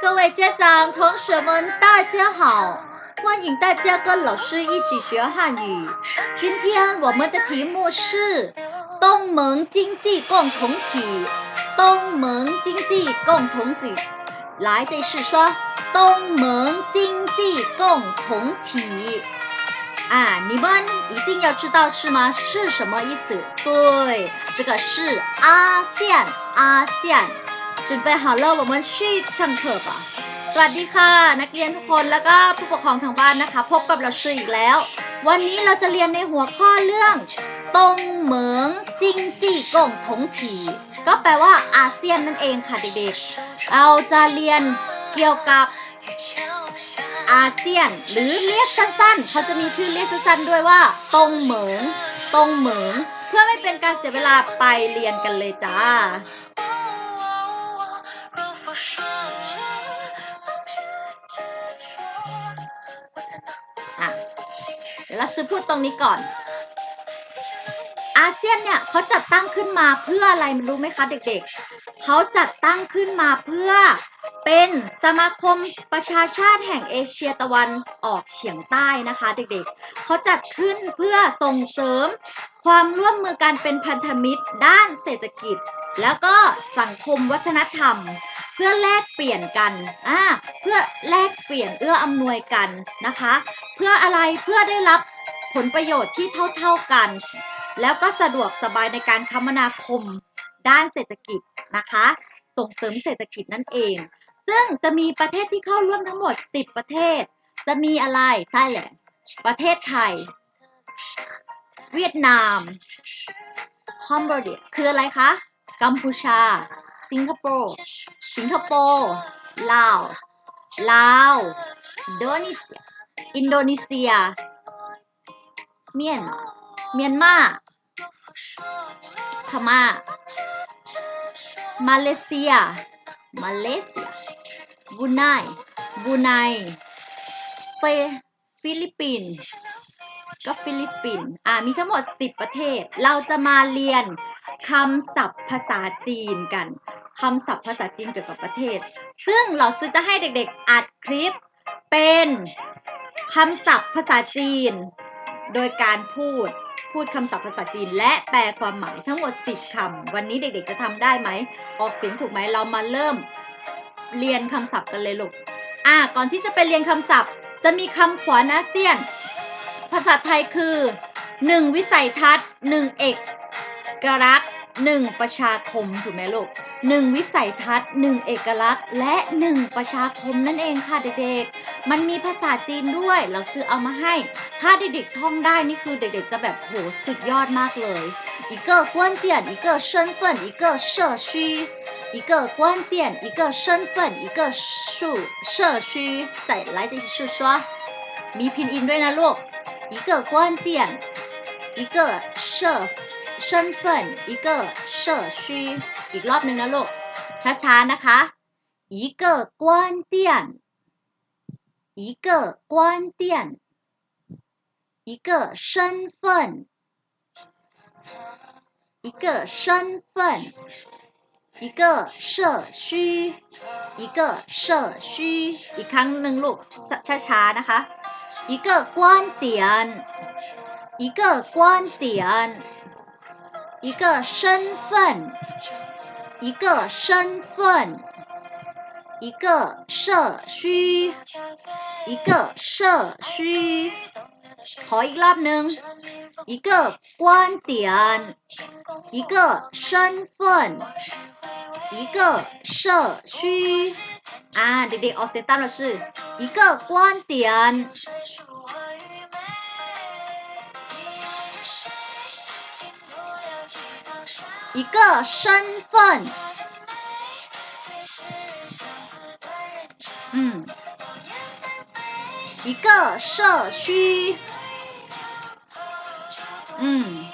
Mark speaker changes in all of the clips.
Speaker 1: 各位家长、同学们，大家好！欢迎大家跟老师一起学汉语。今天我们的题目是东盟经济共同体。东盟经济共同体，来这是说东盟经济共同体。啊，你们一定要知道是吗？是什么意思？对，这个是阿线，阿 จุดไปหาเลิกบอมันชีพช่งเถอะปะสวัสดีค่ะ นักเรียนทุกคนแล้วก็ผู้ปกครองทางบ้านนะคะ พบกับเราชีอีกแล้ว วันนี้เราจะเรียนในหัวข้อเรื่องตรงเหมืองจิงจีกงทงถีก็แปลว่าอาเซียนนั่นเองค่ะเด็กๆ เราจะเรียนเกี่ยวกับอาเซียน หรือเรียกสั้นๆ เขาจะมีชื่อเรียกสั้นๆ ด้วยว่า ตรงเหมือง ตรงเหมือง เพื่อไม่เป็นการเสียเวลาไปเรียนกันเลยจ้า เดี๋ยวเราซื้อพูดตรงนี้ก่อน อาเซียนเนี่ยเขาจัดตั้งขึ้นมาเพื่ออะไรมันรู้ไหมคะเด็กๆ เขาจัดตั้งขึ้นมาเพื่อเป็นสมาคมประชาชาติแห่งเอเชียตะวันออกเฉียงใต้นะคะเด็กๆ เขาจัดขึ้นเพื่อส่งเสริมความร่วมมือการเป็นพันธมิตรด้านเศรษฐกิจ แล้วก็สังคมวัฒนธรรม เพื่อแลกเปลี่ยนกันอ่าเพื่อแลกเปลี่ยนเอื้ออำนวยกันนะคะ เพื่ออะไรเพื่อได้รับผลประโยชน์ที่เท่าๆกัน แล้วก็สะดวกสบายในการคมนาคมด้านเศรษฐกิจนะคะ ส่งเสริมเศรษฐกิจนั่นเอง ซึ่งจะมีประเทศที่เข้าร่วมทั้งหมด 10 ประเทศ จะมีอะไรใช่แหละประเทศไทย เวียดนาม คอมโบเดียคืออะไรคะ กัมพูชา สิงคโปร์ สิงคโปร์ ลาว ลาว อินโดนีเซีย อินโดนีเซีย เมียนมาเมียนมา พม่า มาเลเซีย มาเลเซีย บูไน บูไนเฟฟิลิปปินส์ก็ฟิลิปปินส์อ่ามีทั้งหมด 10 ประเทศ เราจะมาเรียน คำศัพท์ภาษาจีนกันคำศัพท์ภาษาจีนเกี่ยวกับประเทศ ซึ่งเราซื้อจะให้เด็กๆอัดคลิปเป็นคำศัพท์ภาษาจีน โดยการพูดพูดคำศัพท์ภาษาจีน และแปลความหมายทั้งหมด 10คำวันนี้เด็กๆจะทำได้ไหม ออกเสียงถูกไหมเรามาเริ่มเรียนคำศัพท์กันเลยลูกอ่าก่อนที่จะไปเรียนคำศัพท์ จะมีคำขวัญอาเซียน ภาษาไทยคือ 1 วิสัยทัศน์ 1 เอกลักษ หนึ่งประชาคมถูกไหมลูกหนึ่งวิสัยทัศน์หนึ่งเอกลักษณ์ และหนึ่งประชาคมนั่นเองค่ะเด็กๆ มันมีภาษาจีนด้วย เราซื้อเอามาให้ ถ้าเด็กๆท่องได้นี่คือเด็กๆจะแบบโหสุดยอดมากเลย一个观点一个身份一个社区一个观点一个身份一个数社区再来这是说มีพินอินด้วยนะลูก一个观点一个社 身份一个社区อีกรอบหนึ่งนะลูกช้าๆนะคะ一个观点一个观点一个身份一个身份一个社区一个社区อีกครั้งหนึ่งลูกช้าๆนะคะ一个观点一个观点 一个身份，一个身份，一个社区，一个社区。ข一个呢，一个观点，一个身份，一个社区。啊，弟弟，我写到的是一个观点。一个身份，嗯，一个社区，嗯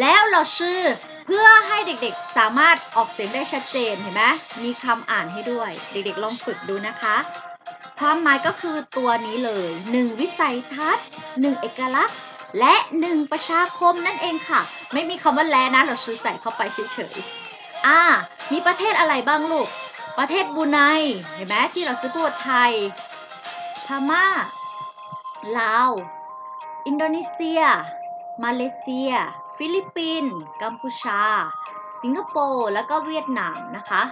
Speaker 1: แล้วเราชื่อเพื่อให้เด็กๆสามารถออกเสียงได้ชัดเจนเห็นไหมมีคำอ่านให้ด้วย เด็กๆลองฝึกดูนะคะ ความหมายก็คือตัวนี้เลยหนึ่งวิสัยทัศน์หนึ่งเอกลักษณ์ และหนึ่งประชาคมนั่นเองค่ะ ไม่มีคำว่าแลนะ เราซื้อใส่เข้าไปเฉยๆอ่ามีประเทศอะไรบ้างลูก ประเทศบูไนเห็นไหมที่เราซื้อพูดไทย พม่า ลาว อินโดนีเซีย มาเลเซีย ฟิลิปปินส์กัมพูชา สิงคโปร์แล้วก็เวียดนามนะคะ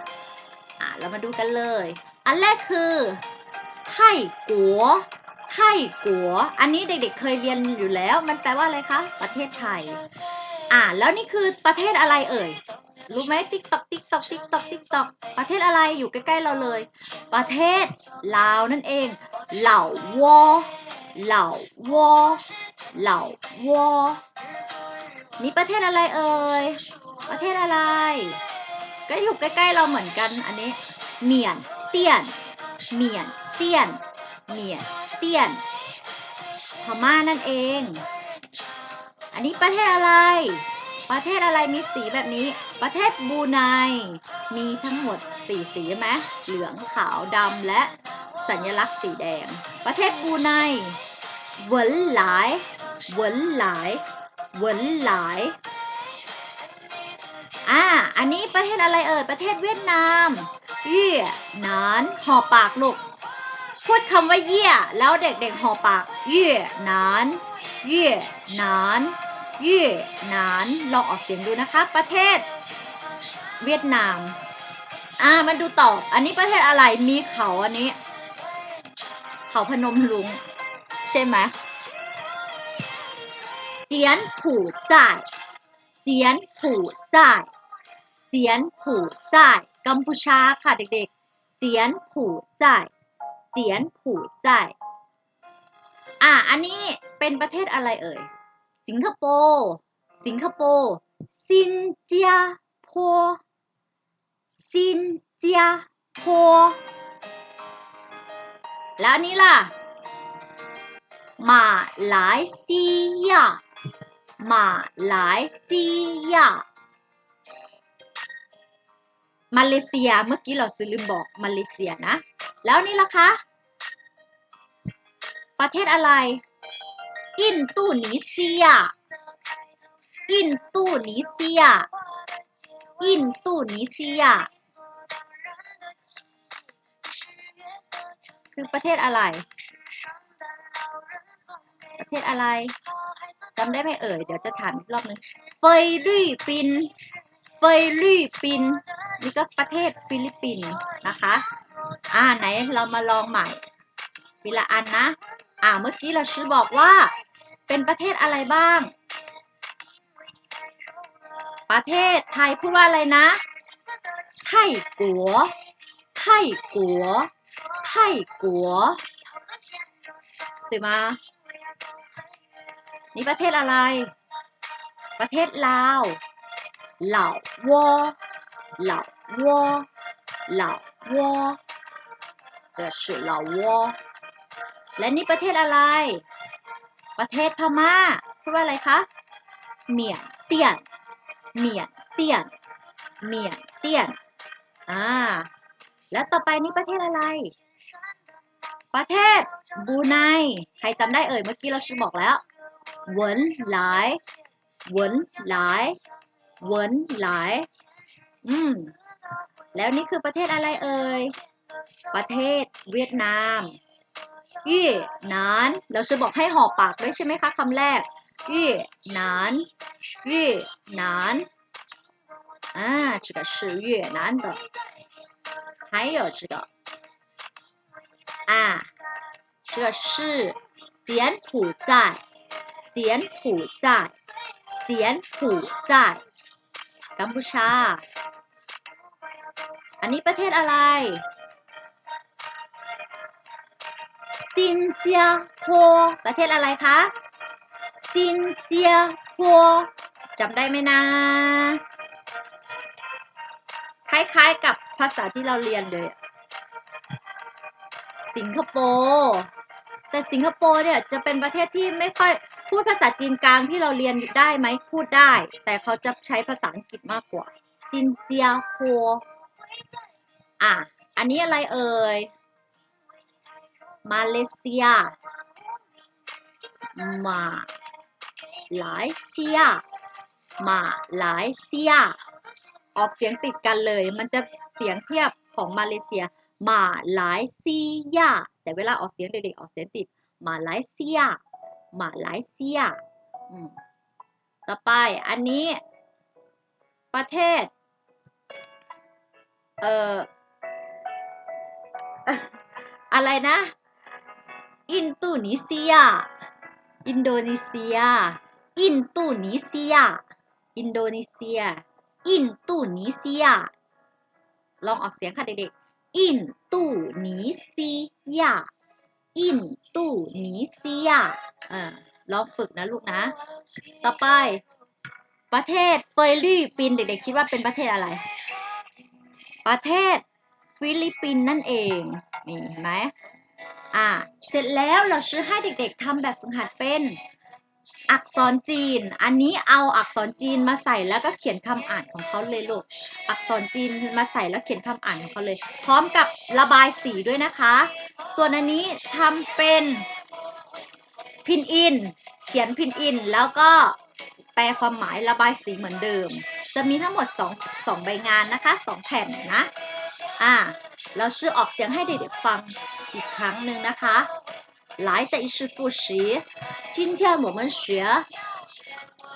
Speaker 1: อ่าเรามาดูกันเลย อันแรกคือไทยกัว ไทกัว อันนี้เด็กๆเคยเรียนอยู่แล้ว มันแปลว่าอะไรคะ ประเทศไทย อ่า แล้วนี่คือประเทศอะไรเอ่ย รู้ไหมติ๊กตอกติ๊กตอกติ๊กตอกติ๊กตอกประเทศอะไรอยู่ใกล้ๆเราเลย ประเทศลาวนั่นเอง เหล่าวอ เหล่าวอ เหล่าวอ นี่ประเทศอะไรเอ่ย ประเทศอะไร ก็อยู่ใกล้ๆเราเหมือนกัน อันนี้เหมียน เตี้ยนเหมียน เตี้ยนเหมียน เตี้ยน พม่านั่นเอง อันนี้ประเทศอะไร ประเทศอะไรมีสีแบบนี้ ประเทศบูไนมีทั้งหมดสีสีไหมเหลืองขาวดำและสัญลักษณ์สีแดง ประเทศบูไนเหวินหลายเหวินหลายเหวินหลายอ่า อันนี้ประเทศอะไรเอ่ย ประเทศเวียดนามเยี่ยนานห่อปากลูก พูดคำว่าเยี่ยแล้วเด็กๆห่อปากเยี่ยนานเยี่ยนานเยี่ยนานลองออกเสียงดูนะคะ ประเทศ เวียดนาม อ่ามาดูต่ออันนี้ประเทศอะไรมีเขาอันนี้ เขาพนมลุง ใช่ไหมเจียนผู่จ่ายเจียนผู่จ่ายเจียนผู่จ่ายกัมพูชาค่ะเด็กๆเจียนผู่จ่าย เจียนผู่จ่ายอะอันนี้เป็นประเทศอะไรเอ่ย สิงคโปร์ สิงคโปร์ ซินเจียโพซินเจียโพแล้วนี้ล่ะ มาเลเซียมาเลเซียมาเลเซีย เมื่อกี้เราซื้อลืมบอกมาเลเซียนะ แล้วนี่ล่ะคะ ประเทศอะไร อินตูนิเซีย อินตูนิเซีย อินตูนิเซีย คือประเทศอะไร ประเทศอะไรจำได้ไหมเอ่ย เดี๋ยวจะถามอีกรอบนึงเฟยลี่ปิน เฟยลี่ปิน นี่ก็ประเทศฟิลิปปินส์นะคะ อ่าไหนเรามาลองใหม่ทีละอันนะ อ่าเมื่อกี้เราชื่อบอกว่า เป็นประเทศอะไรบ้าง ประเทศไทยพูดว่าอะไรนะ ไทยกัว ไทยกัว ไทยกัวตื่นมา นี่ประเทศอะไร ประเทศลาว เหล่าวอเหล่าวอเหล่าวอ 这是老挝และนี่ประเทศอะไร ประเทศพม่าพูดว่าอะไรคะ เหมียนเตี้ยน เหมียนเตี้ยน เหมียนเตี้ยน อ่า แล้วต่อไปนี่ประเทศอะไร ประเทศบรูไน ใครจำได้เอ่ย เมื่อกี้เราชื่อบอกแล้วเหวินหลายเหวินหลายเหวินหลาย อืม แล้วนี่คือประเทศอะไรเอ่ย ประเทศเวียดนามยี่หนานเราจะบอกให้ห่อปากด้วยใช่ไหมคะคำแรกยี่หนานยี่หนานอ่า这个是越南的还有这个啊这个是柬埔寨柬埔寨柬埔寨กัมพูชา อันนี้ประเทศอะไร ซินเจียโพประเทศอะไรคะ ซินเจียโพจำได้ไหมนะ คล้ายๆกับภาษาที่เราเรียนเลย สิงคโปร์แต่สิงคโปร์เนี่ยจะเป็นประเทศที่ไม่ค่อยพูดภาษาจีนกลางที่เราเรียนได้ไหมพูดได้ แต่เขาจะใช้ภาษาอังกฤษมากกว่าซินเจียโพอะ อันนี้อะไรเอ่ย มาเลเซีย มาเลเซีย มาเลเซีย ออกเสียงติดกันเลย มันจะเสียงเทียบของมาเลเซีย มาเลเซีย แต่เวลาออกเสียงเด็กๆออกเสียงติด มาเลเซีย มาเลเซีย ต่อไปอันนี้ ประเทศ เอ่ออะไรนะ อินโดนีเซีย อินโดนีเซีย อินโดนีเซีย อินโดนีเซีย อินโดนีเซีย ลองออกเสียงค่ะเด็กๆ อินโดนีเซีย อินโดนีเซีย อ่า ลองฝึกนะลูกนะ ต่อไป ประเทศฟยลี่ปินส์เด็กๆคิดว่าเป็นประเทศอะไร ประเทศฟิลิปปินส์นั่นเอง นี่เห็นไหม อ่าเสร็จแล้วเราชื่อให้เด็กๆทำแบบฝึกหัดเป็น อักษรจีน อันนี้เอาอักษรจีนมาใส่แล้วก็เขียนคำอ่านของเขาเลยลูก อักษรจีนมาใส่แล้วเขียนคำอ่านของเขาเลย พร้อมกับระบายสีด้วยนะคะ ส่วนอันนี้ทำเป็นพินอิน เขียนพินอินแล้วก็แปลความหมายระบายสีเหมือนเดิม จะมีทั้งหมด2 2ใบงานนะคะ 2 แผ่นนะ อ่า เราชื่อออกเสียงให้เด็กๆฟัง อีกครั้งหนึ่งนะคะ来这一次复习今天我们学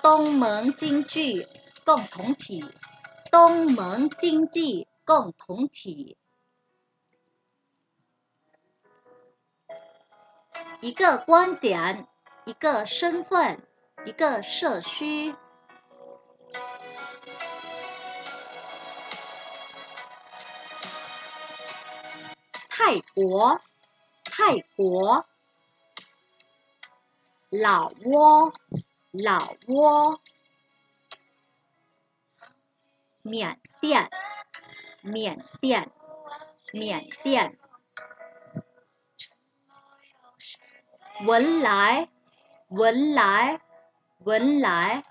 Speaker 1: 东盟经济共同体东盟经济共同体一个观点一个身份一个社区 泰国，泰国，老挝，老挝，缅甸，缅甸，缅甸，文莱，文莱，文莱，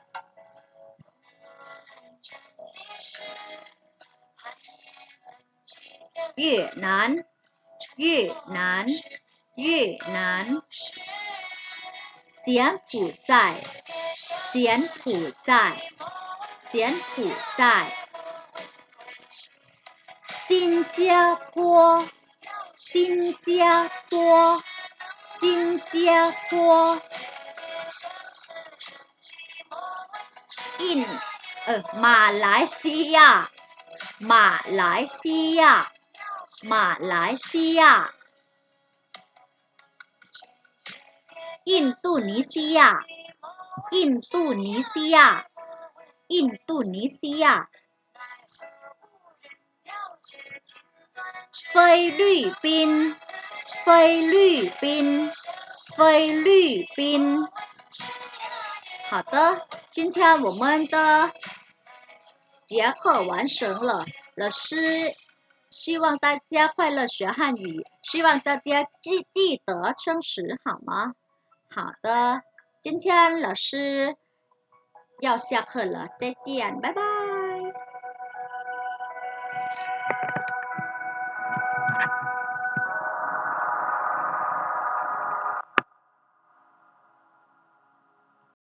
Speaker 1: 越南。越南，越南，柬埔寨，柬埔寨，柬埔寨，新加坡，新加坡，新加坡，印呃马来西亚，马来西亚。马来西亚、印度尼西亚、印度尼西亚、印度尼西亚、菲律宾、菲律宾、菲律宾。好的，今天我们的节课完成了，老师。希望大家快乐学汉语，希望大家记记得诚实，好吗？好的，今天老师要下课了，再见，拜拜。